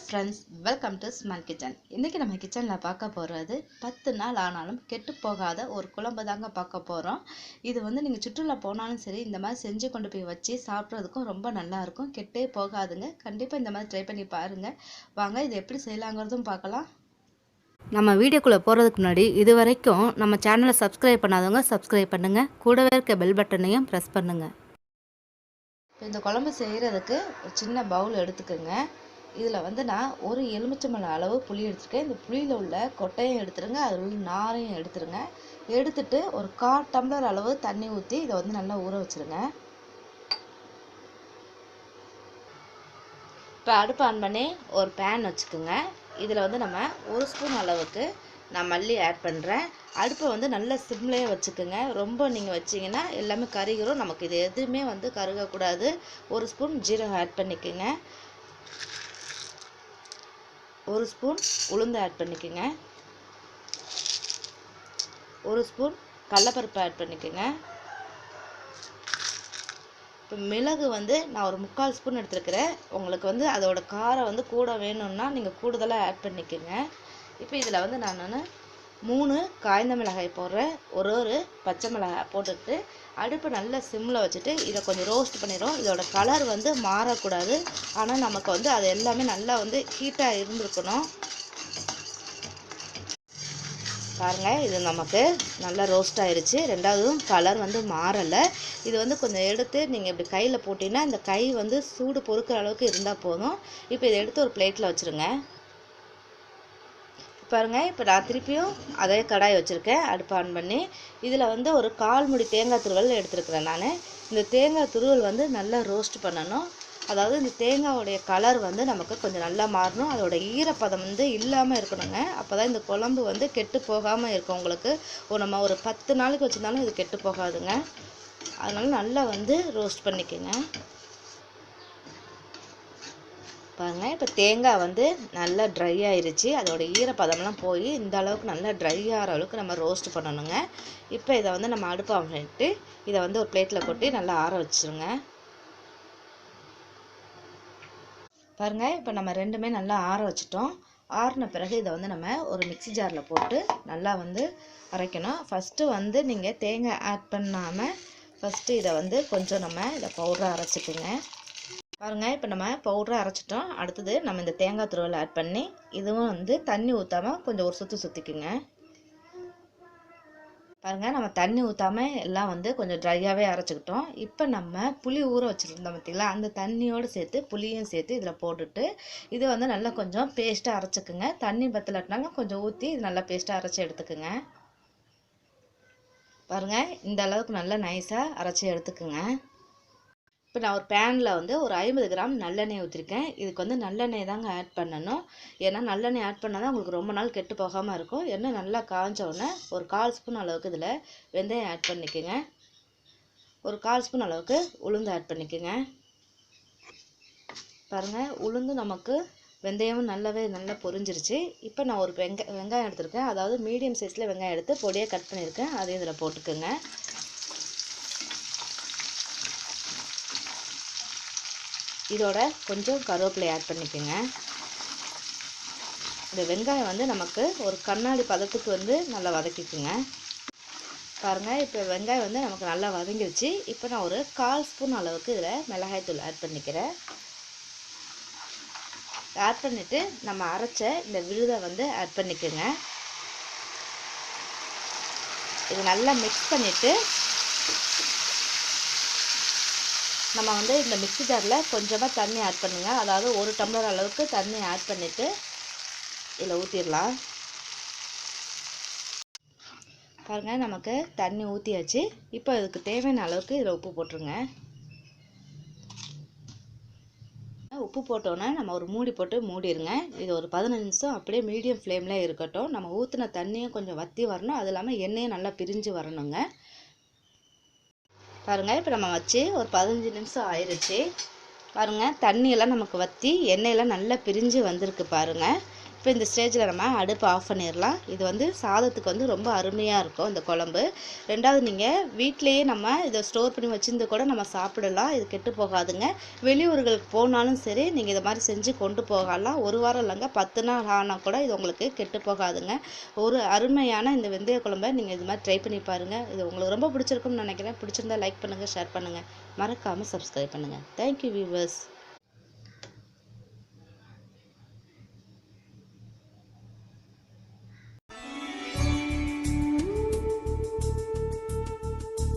Friends welcome to small kitchen இன்றைக்கி நம்ம கிச்சனில் பார்க்க போகிறது பத்து நாள் ஆனாலும் கெட்டு போகாத ஒரு குழம்பு தாங்க பார்க்க போகிறோம் இது வந்து நீங்கள் சுற்றுலா போனாலும் சரி இந்த மாதிரி செஞ்சு கொண்டு போய் வச்சு சாப்பிட்றதுக்கும் ரொம்ப நல்லாயிருக்கும் கெட்டே போகாதுங்க. கண்டிப்பாக இந்த மாதிரி ட்ரை பண்ணி பாருங்கள் வாங்க இது எப்படி செய்யலாங்கிறதும் பார்க்கலாம். நம்ம வீடியோக்குள்ளே போகிறதுக்கு முன்னாடி இது வரைக்கும் நம்ம சேனலை சப்ஸ்கிரைப் பண்ணாதவங்க சப்ஸ்கிரைப் பண்ணுங்கள் கூடவே இருக்க பெல் பட்டனையும் ப்ரெஸ் பண்ணுங்கள் இப்போ இந்த குழம்பு செய்கிறதுக்கு ஒரு சின்ன பவுல் எடுத்துக்கோங்க. இதில் வந்து நான் ஒரு எலுமிச்சம்பழம் அளவு புளி எடுத்துருக்கேன். இந்த புளியில் உள்ள கொட்டையும் எடுத்துருங்க. அதில் உள்ள நாரையும் எடுத்துருங்க. எடுத்துட்டு ஒரு கால் டம்ளர் அளவு தண்ணி ஊற்றி இதை வந்து நல்லா ஊற வச்சுருங்க. இப்போ அடுப்பு ஆன் பண்ணி ஒரு பேன் வச்சுக்கோங்க. இதில் வந்து நம்ம ஒரு ஸ்பூன் அளவுக்கு நான் மல்லி ஆட் பண்ணுறேன் அடுப்பை வந்து நல்ல சிம்லேயே வச்சுக்கோங்க. ரொம்ப நீங்கள் வச்சிங்கன்னா எல்லாமே கருகிறோம் நமக்கு இது எதுவுமே வந்து கருகக்கூடாது. ஒரு ஸ்பூன் ஜீரகம் ஆட் பண்ணிக்கோங்க. ஒரு ஸ்பூன் உளுந்து ஆட் பண்ணிக்கோங்க. ஒரு ஸ்பூன் கடலப்பருப்பு ஆட் பண்ணிக்கோங்க. இப்போ மிளகு வந்து நான் ஒரு முக்கால் ஸ்பூன் எடுத்துருக்கிறேன். உங்களுக்கு வந்து அதோட காரம் வந்து கூட வேணும்னா நீங்கள் கூடுதலாக ஆட் பண்ணிக்கோங்க. இப்போ இதில் வந்து நான் மூணு காய்ந்த மிளகாய் போடுறேன். ஒரு ஒரு பச்சை மிளகாய் போட்டுட்டு அடுப்பு நல்லா சிம்மில் வச்சுட்டு இதை கொஞ்சம் ரோஸ்ட் பண்ணிடும் இதோட கலர் வந்து மாறக்கூடாது. ஆனால் நமக்கு வந்து அது எல்லாமே நல்லா வந்து ஹீட்டாக இருந்திருக்கணும். பாருங்கள் இது நமக்கு நல்லா ரோஸ்ட் ஆயிடுச்சு ரெண்டாவதும் கலர் வந்து மாறலை. இது வந்து கொஞ்சம் எடுத்து நீங்கள் இப்படி கையில் போட்டிங்கன்னா இந்த கை வந்து சூடு பொறுக்கிற அளவுக்கு இருந்தால் போதும். இப்போ இதை எடுத்து ஒரு பிளேட்டில் வச்சுருங்க. பாருங்கள் இப்போ நான் திருப்பியும் அதே கடாய் வச்சுருக்கேன். அடுப்பு ஆன் பண்ணி இதில் வந்து ஒரு கால் முடி தேங்காய் துருவல் எடுத்துருக்கிறேன் நான். இந்த தேங்காய் துருவல் வந்து நல்லா ரோஸ்ட் பண்ணணும். அதாவது இந்த தேங்காயோடைய கலர் வந்து நமக்கு கொஞ்சம் நல்லா மாறணும். அதோடய ஈரப்பதம் வந்து இல்லாமல் இருக்கணுங்க. அப்போ தான் இந்த குழம்பு வந்து கெட்டு போகாமல் இருக்கும் உங்களுக்கு. ஒரு நம்ம ஒரு பத்து நாளைக்கு வச்சுருந்தாலும் இது கெட்டு போகாதுங்க. அதனால் நல்லா வந்து ரோஸ்ட் பண்ணிக்கோங்க. பாருங்கள் இப்போ தேங்காய் வந்து நல்லா ட்ரை ஆயிருச்சு. அதோட ஈரப்பதம்லாம் போய் இந்த அளவுக்கு நல்லா ட்ரை ஆகிற அளவுக்கு நம்ம ரோஸ்ட் பண்ணணுங்க. இப்போ இதை வந்து நம்ம அடுப்பு பண்ணிட்டு இதை வந்து ஒரு பிளேட்டில் கொட்டி நல்லா ஆற வச்சுருங்க. பாருங்கள் இப்போ நம்ம ரெண்டுமே நல்லா ஆற வச்சிட்டோம். ஆறின பிறகு இதை வந்து நம்ம ஒரு மிக்சி ஜாரில் போட்டு நல்லா வந்து அரைக்கணும். ஃபஸ்ட்டு வந்து நீங்கள் தேங்காய் ஆட் பண்ணாமல் ஃபஸ்ட்டு இதை வந்து கொஞ்சம் நம்ம இதை பவுடரை அரைச்சிக்கோங்க. பாருங்கள் இப்போ நம்ம பவுடரை அரைச்சிட்டோம். அடுத்தது நம்ம இந்த தேங்காய் துருவல் ஆட் பண்ணி இதுவும் வந்து தண்ணி ஊற்றாமல் கொஞ்சம் ஒரு சுற்றி சுற்றிக்குங்க பாருங்கள் நம்ம தண்ணி ஊற்றாமல் எல்லாம் வந்து கொஞ்சம் ட்ரையாகவே அரைச்சிக்கிட்டோம். இப்போ நம்ம புளி ஊற வச்சுருந்தோம் பார்த்திங்களா அந்த தண்ணியோடு சேர்த்து புளியும் சேர்த்து இதில் போட்டுட்டு இது வந்து நல்லா கொஞ்சம் பேஸ்ட்டாக அரைச்சிக்குங்க. தண்ணி பத்தலட்டினாலும் கொஞ்சம் ஊற்றி இது நல்லா பேஸ்ட்டாக அரைச்சி எடுத்துக்குங்க. பாருங்கள் இந்த அளவுக்கு நல்லா நைஸாக அரைச்சி எடுத்துக்குங்க. இப்போ நான் ஒரு பேனில் வந்து ஒரு ஐம்பது கிராம் நல்லெண்ணெய் ஊற்றிருக்கேன் இதுக்கு வந்து நல்லெண்ணெய் தாங்க ஆட் பண்ணணும். ஏன்னா நல்லெண்ணெய் ஆட் பண்ணால் தான் உங்களுக்கு ரொம்ப நாள் கெட்டு போகாமல் இருக்கும். எண்ணெய் நல்லா காஞ்ச உடனே ஒரு கால் ஸ்பூன் அளவுக்கு இதில் வெந்தயம் ஆட் பண்ணிக்கோங்க. ஒரு கால் ஸ்பூன் அளவுக்கு உளுந்து ஆட் பண்ணிக்கோங்க. பாருங்கள் உளுந்து நமக்கு வெந்தயமும் நல்லாவே நல்லா பொரிஞ்சிருச்சு. இப்போ நான் ஒரு வெங்க வெங்காயம் எடுத்திருக்கேன். அதாவது மீடியம் சைஸில் வெங்காயம் எடுத்து பொடியாக கட் பண்ணியிருக்கேன். அதையும் இதில் போட்டுக்கோங்க. இதோட கொஞ்சம் கருவேப்பிலை ஆட் பண்ணிக்கோங்க. இந்த வெங்காயம் வந்து நமக்கு ஒரு கண்ணாடி பதத்துக்கு வந்து நல்லா வதக்கிக்குங்க. பாருங்கள் இப்போ வெங்காயம் வந்து நமக்கு நல்லா வதங்கிருச்சு. இப்போ நான் ஒரு கால் ஸ்பூன் அளவுக்கு இதில் மிளகாய்த்தூள் ஆட் பண்ணிக்கிறேன். ஆட் பண்ணிவிட்டு நம்ம அரைச்ச இந்த விழுதை வந்து ஆட் பண்ணிக்கோங்க. இது நல்லா மிக்ஸ் பண்ணிவிட்டு நம்ம வந்து இந்த மிக்ஸி ஜாரில் கொஞ்சமாக தண்ணி ஆட் பண்ணுங்கள் அதாவது ஒரு டம்ளர் அளவுக்கு தண்ணி ஆட் பண்ணிவிட்டு இதில் ஊற்றிடலாம் பாருங்கள் நமக்கு தண்ணி ஊற்றியாச்சு இப்போ இதுக்கு தேவையான அளவுக்கு இதில் உப்பு போட்டுருங்க. உப்பு போட்டோன்னே நம்ம ஒரு மூடி போட்டு மூடிடுங்க இது ஒரு பதினஞ்சு நிமிஷம் அப்படியே மீடியம் ஃப்ளேமில் இருக்கட்டும். நம்ம ஊற்றின தண்ணியும் கொஞ்சம் வற்றி வரணும். அது இல்லாமல் எண்ணெயும் நல்லா பிரிஞ்சு வரணுங்க. பாருங்கள் இப்போ நம்ம வச்சு ஒரு பதினஞ்சு நிமிஷம் ஆயிடுச்சு பாருங்கள் தண்ணியெல்லாம் நமக்கு வற்றி எண்ணெயெல்லாம் நல்லா பிரிஞ்சு வந்திருக்கு பாருங்கள் இப்போ இந்த ஸ்டேஜில் நம்ம அடுப்பு ஆஃப் பண்ணிடலாம். இது வந்து சாதத்துக்கு வந்து ரொம்ப அருமையாக இருக்கும் இந்த குழம்பு. ரெண்டாவது நீங்கள் வீட்டிலையே நம்ம இதை ஸ்டோர் பண்ணி வச்சிருந்து கூட நம்ம சாப்பிடலாம். இது கெட்டு போகாதுங்க. வெளியூர்களுக்கு போனாலும் சரி நீங்கள் இதை மாதிரி செஞ்சு கொண்டு போகலாம். ஒரு வாரம் இல்லைங்க பத்து நாள் ஆனால் கூட இது உங்களுக்கு கெட்டு போகாதுங்க. ஒரு அருமையான இந்த வெந்தய குழம்பை நீங்கள் இது மாதிரி ட்ரை பண்ணி பாருங்கள் இது உங்களுக்கு ரொம்ப பிடிச்சிருக்கும்னு நினைக்கிறேன். பிடிச்சிருந்தா லைக் பண்ணுங்கள் ஷேர் பண்ணுங்கள் மறக்காமல் சப்ஸ்கிரைப் பண்ணுங்கள் தேங்க்யூ வியூவர்ஸ்